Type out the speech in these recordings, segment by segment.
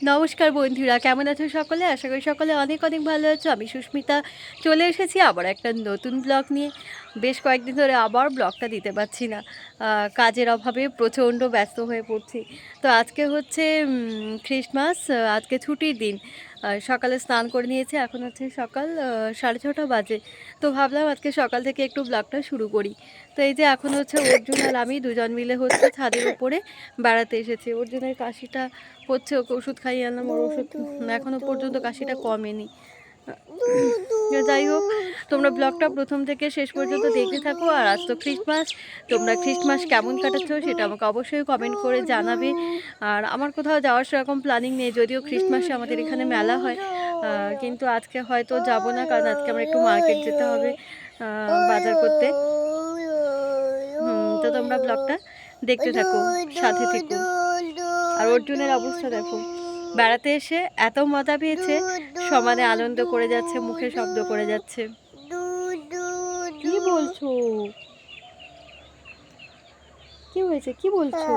নমস্কার বন্ধুরা, কেমন আছো সকলে? আশা করি সকলে অনেক অনেক ভালো আছো। আমি সুস্মিতা, চলে এসেছি আবার একটা নতুন ব্লগ নিয়ে। বেশ কয়েকদিন ধরে আবার ব্লগটা দিতে পারছি না। কাজের অভাবে প্রচণ্ড ব্যস্ত হয়ে পড়ছি। তো আজকে হচ্ছে খ্রিস্টমাস আজকে ছুটির দিন। সকালে স্নান করে নিয়েছি। এখন হচ্ছে সকাল সাড়ে ছটা বাজে। তো ভাবলাম আজকে সকাল থেকে একটু ব্লগটা শুরু করি। তো এই যে এখন হচ্ছে অর্জুন আর আমি দুজন মিলে হচ্ছে ছাদের উপরে বেড়াতে এসেছি। অর্জুনের কাশিটা হচ্ছে ওকে ওষুধ খাইয়ে আনলাম ওর ওষুধ এখনও পর্যন্ত কাশিটা কমেনি। যাই তোমরা ব্লগটা প্রথম থেকে শেষ পর্যন্ত দেখতে থাকো, আর আজ তো খ্রিস্টমাস তোমরা খ্রিস্টমাস কেমন কাটাচ্ছ সেটা আমাকে অবশ্যই কমেন্ট করে জানাবে। আর আমার কোথাও যাওয়ার সেরকম প্ল্যানিং নেই, যদিও খ্রিস্টমাসে আমাদের এখানে মেলা হয় কিন্তু আজকে হয়তো যাব না, কারণ আজকে আমার একটু মার্কেট যেতে হবে বাজার করতে। তো তোমরা ব্লগটা দেখতে থাকো, সাথে থেকো। আর অর্জুনের অবস্থা দেখো, বেড়াতে এসে এত মজা পেয়েছে, সমানে আনন্দ করে যাচ্ছে, মুখে শব্দ করে যাচ্ছে। বলছো? কি হয়েছে? কি বলছো?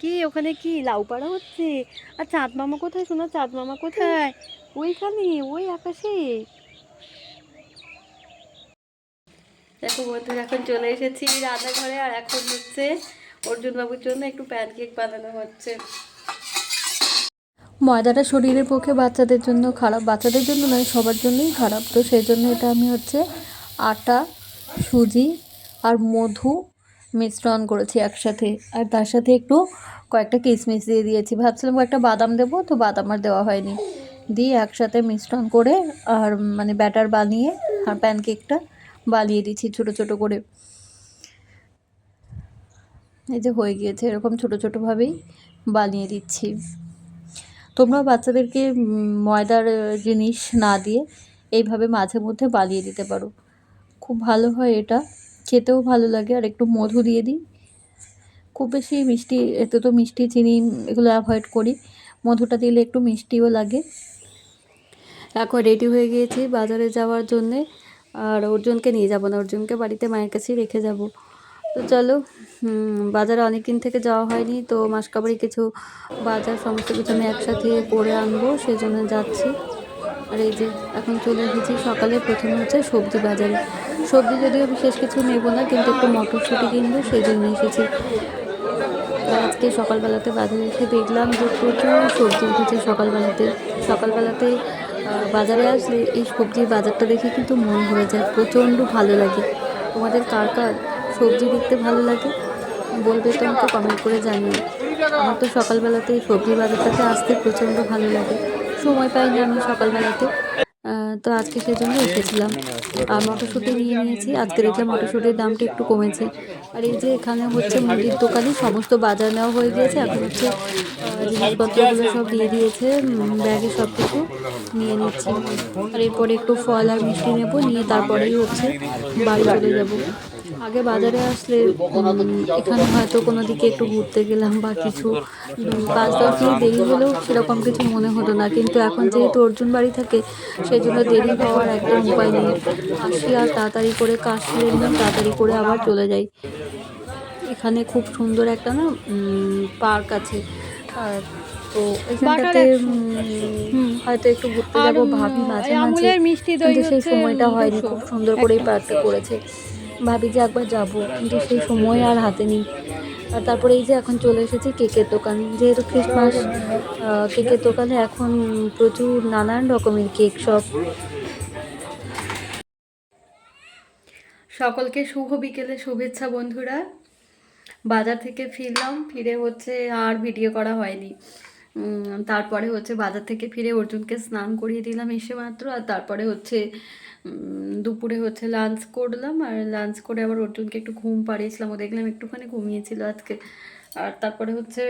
কি? ওখানে কি? লাউ পাড়া হচ্ছে? আর চাঁদ মামা কোথায়? শোনো, চাঁদ মামা কোথায়? ওইখানে, ওই আকাশে। দেখো বন্ধুরা, এখন চলে এসেছি রান্নাঘরে, আর এখন হচ্ছে অর্জুন বাবুর জন্য একটু প্যানকেক বানানো হচ্ছে। ময়দাটা শরীরের পক্ষে বাচ্চাদের জন্য খারাপ, বাচ্চাদের জন্য নয়, সবার জন্যই খারাপ। তো সেই জন্য এটা আমি হচ্ছে আটা, সুজি আর মধু মিশ্রণ করেছি একসাথে। আর তার সাথে একটু কয়েকটা কিশমিশ দিয়ে দিয়েছি। ভাবছিলাম কয়েকটা বাদাম দেবো, তো বাদাম আর দেওয়া হয়নি। দিয়ে একসাথে মিশ্রণ করে আর মানে ব্যাটার বানিয়ে আর প্যানকেকটা বানিয়ে দিচ্ছি ছোটো ছোটো করে। এই যে হয়ে গিয়েছে, এরকম ছোটো ছোটোভাবেই বানিয়ে দিচ্ছি। তোমরা বাচ্চাদেরকে ময়দার জিনিস না দিয়ে এইভাবে মাঝে মধ্যে বালিয়ে দিতে পারো। খুব ভালো হয় এটা। খেতেও ভালো লাগে। আর একটু মধু দিয়ে দিই। খুব বেশি মিষ্টি, এতে তো মিষ্টি, চিনি, এগুলো অ্যাভয়েড করি। মধুটা দিলে একটু মিষ্টিও লাগে। এখন রেডি হয়ে গিয়েছি বাজারে যাওয়ার জন্যে। আর অর্জুনকে নিয়ে যাব না। অর্জুনকে বাড়িতে মায়ের কাছেই রেখে যাব। তো চলো বাজারে অনেক দিন থেকে যাওয়া হয়নি, তো মাসকাবারি কিছু বাজার সমস্ত কিছু আমি একসাথে করে আনব সেই জন্য যাচ্ছি। আর এই যে এখন চলে এসেছি, সকালে প্রথমে হচ্ছে সবজি বাজারে। সবজি যদিও বিশেষ কিছু নেব না, কিন্তু একটু মটরশুঁটি কিনবো সেই জন্য এসেছি আজকে সকালবেলাতে বাজারে এসে দেখলাম যে প্রচুর সবজি উঠেছে সকালবেলাতে। সকালবেলাতে বাজারে আসলে এই সবজির বাজারটা দেখে কিন্তু মন ভরে যায়, প্রচণ্ড ভালো লাগে। তোমাদের কার কার সবজি দেখতে ভালো লাগে, বলবে তো আমাকে কমেন্ট করে জানিও। আমার তো সকালবেলাতে এই সবজি বাজারটাতে আসতে প্রচণ্ড ভালো লাগে, সময় পাই না আমি সকালবেলাতে। তো আজকে সেজন্য এসেছিলাম। আর মটরশুঁটি নিয়ে নিয়েছি আজকে দেখলাম মটরশুঁটির দামটা একটু কমেছে। আর এই যে এখানে হচ্ছে মুদির দোকানে সমস্ত বাজার নেওয়া হয়ে গিয়েছে, এখন হচ্ছে জিনিসপত্রগুলো সব দিয়ে দিয়েছে ব্যাগে সব কিছু নিয়ে নিচ্ছি। আর এরপরে একটু ফল আর মিষ্টি নেব, নিয়ে তারপরেই হচ্ছে বাড়ি চলে যাব। আগে বাজারে আসলে এখানে হয়তো কোনো দিকে একটু ঘুরতে গেলাম বা কিছু পাঁচ দশ মিনিট দেরি হলেও সেরকম কিছু মনে হতো না। কিন্তু এখন যেহেতু অর্জুন বাড়ি থাকে সেই জন্য দেরি হওয়ার একদম উপায় নেই। আসি আর তাড়াতাড়ি করে কাজ সেরে নিলাম তাড়াতাড়ি করে আবার চলে যাই। এখানে খুব সুন্দর একটা না পার্ক আছে। আর তো এখানটাতে হয়তো একটু ঘুরতে যাব ভাবি মাঝে মাঝে কিন্তু সেই সময়টা হয়নি। খুব সুন্দর করেই পার্কটা করেছে। ভাবি যে একবার যাব, কিন্তু সেই সময় আর হাতে নেই। আর তারপরে এই যে এখন চলে এসেছি কেকের দোকান। যেহেতু খ্রিস্টমাস কেকের দোকানে এখন প্রচুর নানান রকমের কেক সব। সকলকে শুভ বিকেলে শুভেচ্ছা বন্ধুরা। বাজার থেকে ফিরলাম, ফিরে হচ্ছে আর ভিডিও করা হয়নি। তারপরে হচ্ছে বাজার থেকে ফিরে অর্জুনকে স্নান করিয়ে দিলাম এসে মাত্র, আর তারপরে হচ্ছে দুপুরে হচ্ছে লাঞ্চ করলাম আর লাঞ্চ করে আবার অর্জুনকে একটু ঘুম পাড়িয়েছিলাম। ও দেখলাম একটুখানি ঘুমিয়েছিল আজকে। আর তারপরে হচ্ছে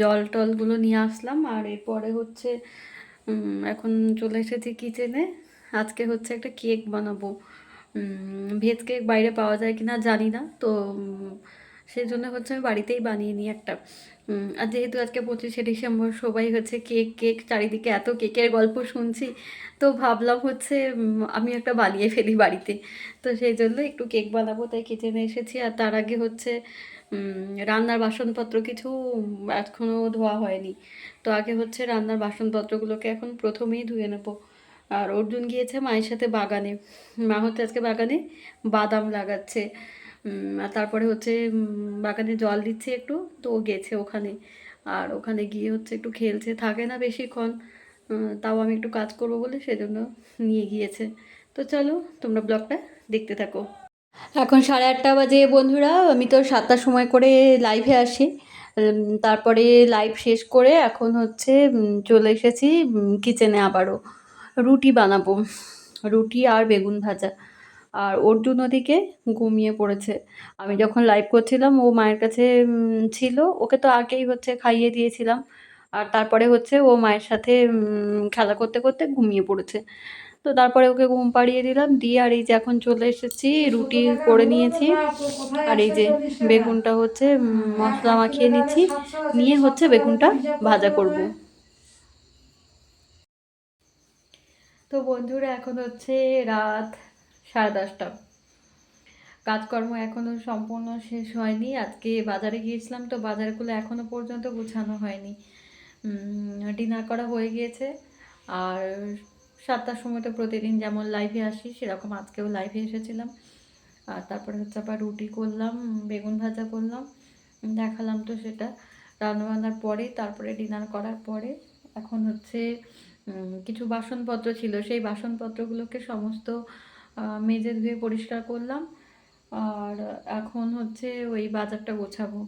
জল টলগুলো নিয়ে আসলাম। আর এরপরে হচ্ছে এখন চলে এসেছি কিচেনে আজকে হচ্ছে একটা কেক বানাবো। ভেজ কেক বাইরে পাওয়া যায় কিনা জানি না। তো সেই জন্য হচ্ছে আমি বাড়িতেই বানিয়ে নিই একটা। আর যেহেতু আজকে পঁচিশে ডিসেম্বর, সবাই হচ্ছে কেক কেক, চারিদিকে এত কেকের গল্প শুনছি, তো ভাবলাম হচ্ছে আমি একটা বানিয়ে ফেলি বাড়িতে। তো সেই জন্য একটু কেক বানাবো, তাই কিচেনে এসেছি। আর তার আগে হচ্ছে রান্নার বাসনপত্র কিছু এখনও ধোয়া হয়নি। তো আগে হচ্ছে রান্নার বাসনপত্রগুলোকে এখন প্রথমেই ধুয়ে নেব। আর অর্জুন গিয়েছে মায়ের সাথে বাগানে। মা হচ্ছে আজকে বাগানে বাদাম লাগাচ্ছে। আর তারপরে হচ্ছে বাগানে জল দিচ্ছে একটু, তো ও গেছে ওখানে। আর ওখানে গিয়ে হচ্ছে একটু খেলছে, থাকে না বেশিক্ষণ তাও আমি একটু কাজ করব বলে সেজন্য নিয়ে গিয়েছে। তো চলো, তোমরা ব্লগটা দেখতে থাকো। এখন সাড়ে আটটা বাজে বন্ধুরা, আমি তো সাতটার সময় করে লাইভে আসি। তারপরে লাইভ শেষ করে এখন হচ্ছে চলে এসেছি কিচেনে আবারও। রুটি বানাবো, রুটি আর বেগুন ভাজা। আর অর্জুন ওদিকে ঘুমিয়ে পড়েছে। আমি যখন লাইভ করছিলাম, ও মায়ের কাছে ছিল। ওকে তো আগেই হচ্ছে খাইয়ে দিয়েছিলাম। আর তারপরে হচ্ছে ও মায়ের সাথে খেলা করতে করতে ঘুমিয়ে পড়েছে। তো তারপরে ওকে ঘুম পাড়িয়ে দিলাম। দিয়ে আর এই যে এখন চলে এসেছি, রুটি করে নিয়েছি। আর এই যে বেগুনটা হচ্ছে মশলা মাখিয়ে নিচ্ছি। নিয়ে হচ্ছে বেগুনটা ভাজা করব। তো বন্ধুরা, এখন হচ্ছে রাত। সাড়ে দশটা। কাজকর্ম এখনও সম্পূর্ণ শেষ হয়নি। আজকে বাজারে গিয়েছিলাম তো বাজারগুলো এখনও পর্যন্ত গুছানো হয়নি। ডিনার করা হয়ে গিয়েছে। আর সাতটার সময় তো প্রতিদিন যেমন লাইভে আসি, সেরকম আজকেও লাইভে এসেছিলাম। আর তারপরে হচ্ছে আবার রুটি করলাম, বেগুন ভাজা করলাম, দেখালাম তো সেটা। রান্নাবান্নার পরে, তারপরে ডিনার করার পরে এখন হচ্ছে কিছু বাসনপত্র ছিল। সেই বাসনপত্রগুলোকে সমস্ত মেজে ধুয়ে পরিষ্কার করলাম। আর এখন হচ্ছে ওই বাজারটা গোছাবো।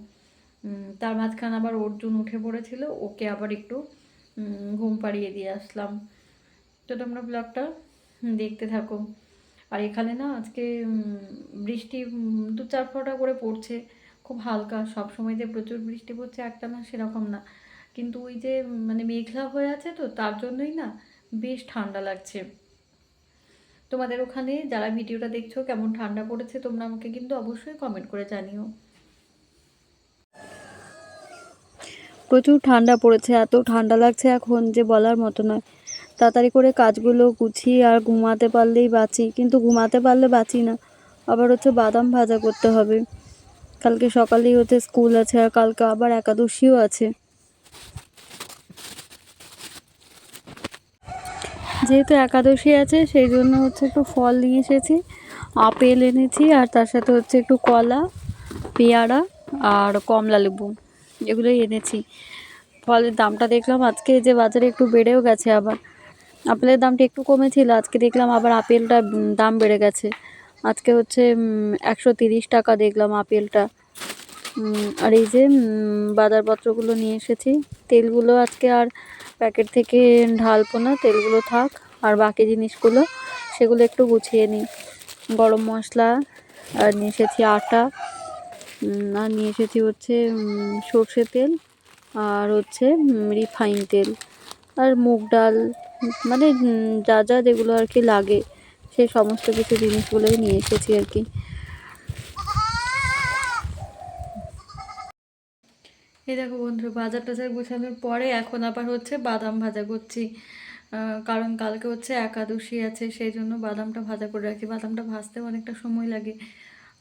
তার মাঝখানে আবার অর্জুন উঠে পড়েছিল, ওকে আবার একটু ঘুম পাড়িয়ে দিয়ে আসলাম। তো তোমরা ব্লগটা দেখতে থাকো। আর এখানে না আজকে বৃষ্টি দু চার ফোঁটা করে পড়ছে। খুব হালকা, সব সময় যে প্রচুর বৃষ্টি পড়ছে, একটা না সেরকম না। কিন্তু ওই যে মানে মেঘলা হয়ে আছে তো, তার জন্যই না বেশ ঠান্ডা লাগছে। তোমাদের ওখানে যারা ভিডিওটা দেখছ, কেমন ঠান্ডা পড়েছে তোমরা আমাকে কিন্তু অবশ্যই কমেন্ট করে জানিও। প্রচুর ঠান্ডা পড়েছে, এত ঠান্ডা লাগছে এখন যে বলার মতো নয়। তাড়াতাড়ি করে কাজগুলো গুছিয়ে আর ঘুমাতে পারলেই বাঁচি, কিন্তু ঘুমাতে পারলে বাঁচি না। আবার হচ্ছে বাদাম ভাজা করতে হবে। কালকে সকালেই হচ্ছে স্কুল আছে আর কালকে আবার একাদশীও আছে। যেহেতু একাদশী আছে, সেই জন্য হচ্ছে একটু ফল নিয়ে এসেছি। আপেল এনেছি, আর তার সাথে হচ্ছে একটু কলা, পেয়ারা, আর কমলা লেবু, এগুলোই এনেছি। ফলের দামটা দেখলাম আজকে যে বাজারে একটু বেড়েও গেছে আবার। আপেলের দামটা একটু কমেছিল, আজকে দেখলাম আবার আপেলটা দাম বেড়ে গেছে। আজকে হচ্ছে একশো তিরিশ টাকা দেখলাম আপেলটা। আর এই যে বাজারপত্রগুলো নিয়ে এসেছি। তেলগুলো আজকে আর প্যাকেট থেকে ঢালবো না, তেলগুলো থাক। আর বাকি জিনিসগুলো, সেগুলো একটু গুছিয়ে নিই। গরম মশলা, আর নিয়ে এসেছি আটা। আর নিয়ে এসেছি হচ্ছে সর্ষে তেল, আর হচ্ছে রিফাইন তেল। আর মুগ ডাল মানে যা যা যেগুলো আর কি লাগে সেই সমস্ত কিছু জিনিসগুলোই নিয়ে এসেছি আর কি। এই দেখো বন্ধু বাজার টাজার গোছানোর পরে এখন আবার হচ্ছে বাদাম ভাজা করছি। কারণ কালকে হচ্ছে একাদশী আছে, সেই জন্য বাদামটা ভাজা করে রাখি। বাদামটা ভাজতেও অনেকটা সময় লাগে।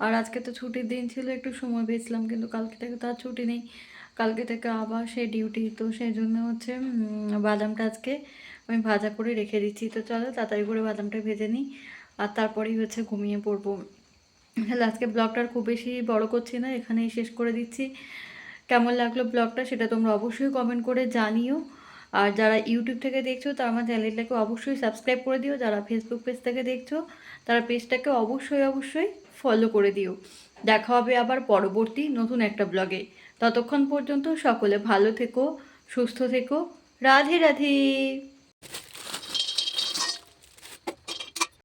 আর আজকে তো ছুটির দিন ছিল, একটু সময় পেয়েছিলাম, কিন্তু কালকে থেকে তো আর ছুটি নেই। কালকে থেকে আবার সেই ডিউটি তো সেই জন্য হচ্ছে বাদামটা আজকে আমি ভাজা করে রেখে দিচ্ছি। তো চলো তাড়াতাড়ি করে বাদামটা ভেজে নিই, আর তারপরেই হচ্ছে ঘুমিয়ে পড়ব। তাহলে আজকে ব্লগটা খুব বেশি বড় করছি না, এখানেই শেষ করে দিচ্ছি। কেমন লাগল ব্লগটা সেটা তোমরা অবশ্যই কমেন্ট করে জানিও। আর যারা ইউটিউব থেকে দেখছ, তারা আমার চ্যানেলটাকে অবশ্যই সাবস্ক্রাইব করে দিও। যারা ফেসবুক পেজ থেকে দেখছ, তারা পেজটাকে অবশ্যই অবশ্যই ফলো করে দিও। দেখা হবে আবার পরবর্তী নতুন একটা ব্লগে। ততক্ষণ পর্যন্ত সকলে ভালো থেকো, সুস্থ থেকো। রাধে রাধে।